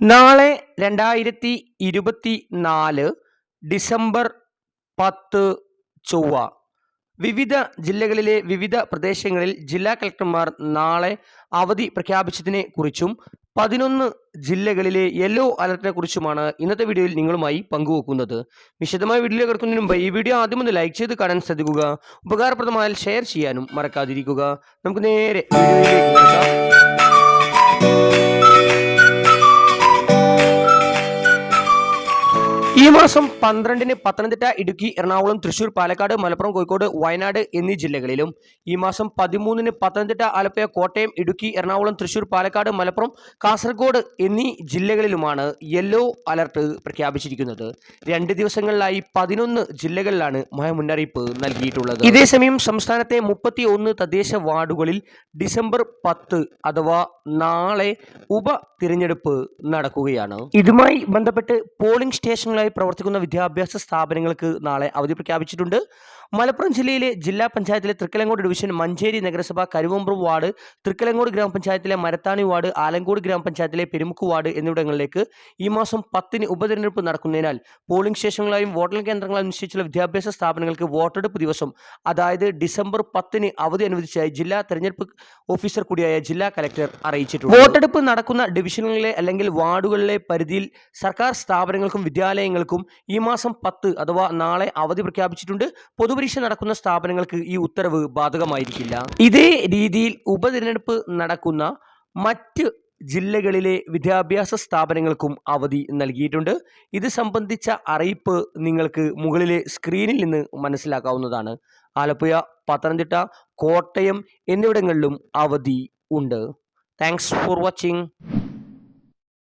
നാളെ രണ്ടായിരത്തി ഇരുപത്തി നാല് ഡിസംബർ പത്ത് ചൊവ്വ. വിവിധ ജില്ലകളിലെ വിവിധ പ്രദേശങ്ങളിൽ ജില്ലാ കളക്ടർമാർ നാളെ അവധി പ്രഖ്യാപിച്ചതിനെ കുറിച്ചും പതിനൊന്ന് ജില്ലകളിലെ യെല്ലോ അലർട്ടിനെ കുറിച്ചുമാണ് ഇന്നത്തെ വീഡിയോയിൽ നിങ്ങളുമായി പങ്കുവെക്കുന്നത്. വിശദമായ വീഡിയോ കിടക്കുന്നതിന് മുമ്പ് ഈ വീഡിയോ ആദ്യം ഒന്ന് ലൈക്ക് ചെയ്ത് കാണാൻ ശ്രദ്ധിക്കുക. ഉപകാരപ്രദമായാൽ ഷെയർ ചെയ്യാനും മറക്കാതിരിക്കുക. നമുക്ക് നേരെ വീഡിയോയിലേക്ക് ഈ മാസം പന്ത്രണ്ടിന് പത്തനംതിട്ട ഇടുക്കി എറണാകുളം തൃശൂർ പാലക്കാട് മലപ്പുറം കോഴിക്കോട് വയനാട് എന്നീ ജില്ലകളിലും ഈ മാസം പതിമൂന്നിന് പത്തനംതിട്ട ആലപ്പുഴ കോട്ടയം ഇടുക്കി എറണാകുളം തൃശൂർ പാലക്കാട് മലപ്പുറം കാസർഗോഡ് എന്നീ ജില്ലകളിലുമാണ് യെല്ലോ അലർട്ട് പ്രഖ്യാപിച്ചിരിക്കുന്നത്. രണ്ട് ദിവസങ്ങളിലായി പതിനൊന്ന് ജില്ലകളിലാണ് മഴ മുന്നറിയിപ്പ് നൽകിയിട്ടുള്ളത്. ഇതേസമയം സംസ്ഥാനത്തെ മുപ്പത്തി ഒന്ന് തദ്ദേശ വാർഡുകളിൽ ഡിസംബർ പത്ത് അഥവാ നാളെ ഉപ തിരഞ്ഞെടുപ്പ് നടക്കുകയാണ്. ഇതുമായി ബന്ധപ്പെട്ട് പോളിംഗ് സ്റ്റേഷനുകളായി പ്രവർത്തിക്കുന്ന വിദ്യാഭ്യാസ സ്ഥാപനങ്ങൾക്ക് നാളെ അവധി പ്രഖ്യാപിച്ചിട്ടുണ്ട്. മലപ്പുറം ജില്ലയിലെ ജില്ലാ പഞ്ചായത്തിലെ തൃക്കലങ്കോട് ഡിവിഷൻ മഞ്ചേരി നഗരസഭ കരുവമ്പ്രം വാർഡ് തൃക്കലങ്കോട് ഗ്രാമപഞ്ചായത്തിലെ മരത്താണി വാർഡ് ആലങ്കോട് ഗ്രാമപഞ്ചായത്തിലെ പെരുമുക്ക് വാർഡ് എന്നിവിടങ്ങളിലേക്ക് ഈ മാസം പത്തിന് ഉപതെരഞ്ഞെടുപ്പ് നടക്കുന്നതിനാൽ പോളിംഗ് സ്റ്റേഷനുകളായും വോട്ടിംഗ് കേന്ദ്രങ്ങളായും നിശ്ചയിച്ചുള്ള വിദ്യാഭ്യാസ സ്ഥാപനങ്ങൾക്ക് വോട്ടെടുപ്പ് ദിവസം അതായത് ഡിസംബർ പത്തിന് അവധി അനുവദിച്ചായി ജില്ലാ തെരഞ്ഞെടുപ്പ് ഓഫീസർ കൂടിയായ ജില്ലാ കലക്ടർ അറിയിച്ചിട്ടുണ്ട്. വോട്ടെടുപ്പ് നടക്കുന്ന ഡിവിഷനുകളിലെ അല്ലെങ്കിൽ വാർഡുകളിലെ പരിധിയിൽ സർക്കാർ സ്ഥാപനങ്ങൾക്കും വിദ്യാലയങ്ങൾക്കും ഈ മാസം പത്ത് അഥവാ നാളെ അവധി പ്രഖ്യാപിച്ചിട്ടുണ്ട്. പൊതുപരീക്ഷ നടക്കുന്ന സ്ഥാപനങ്ങൾക്ക് ഈ ഉത്തരവ് ബാധകമായിരിക്കില്ല. ഇതേ രീതിയിൽ ഉപതിരഞ്ഞെടുപ്പ് നടക്കുന്ന മറ്റ് ജില്ലകളിലെ വിദ്യാഭ്യാസ സ്ഥാപനങ്ങൾക്കും അവധി നൽകിയിട്ടുണ്ട്. ഇത് സംബന്ധിച്ച അറിയിപ്പ് നിങ്ങൾക്ക് മുകളിലെ സ്ക്രീനിൽ നിന്ന് മനസ്സിലാക്കാവുന്നതാണ്. ആലപ്പുഴ പത്തനംതിട്ട കോട്ടയം എന്നിവിടങ്ങളിലും അവധി ഉണ്ട്. Thanks for watching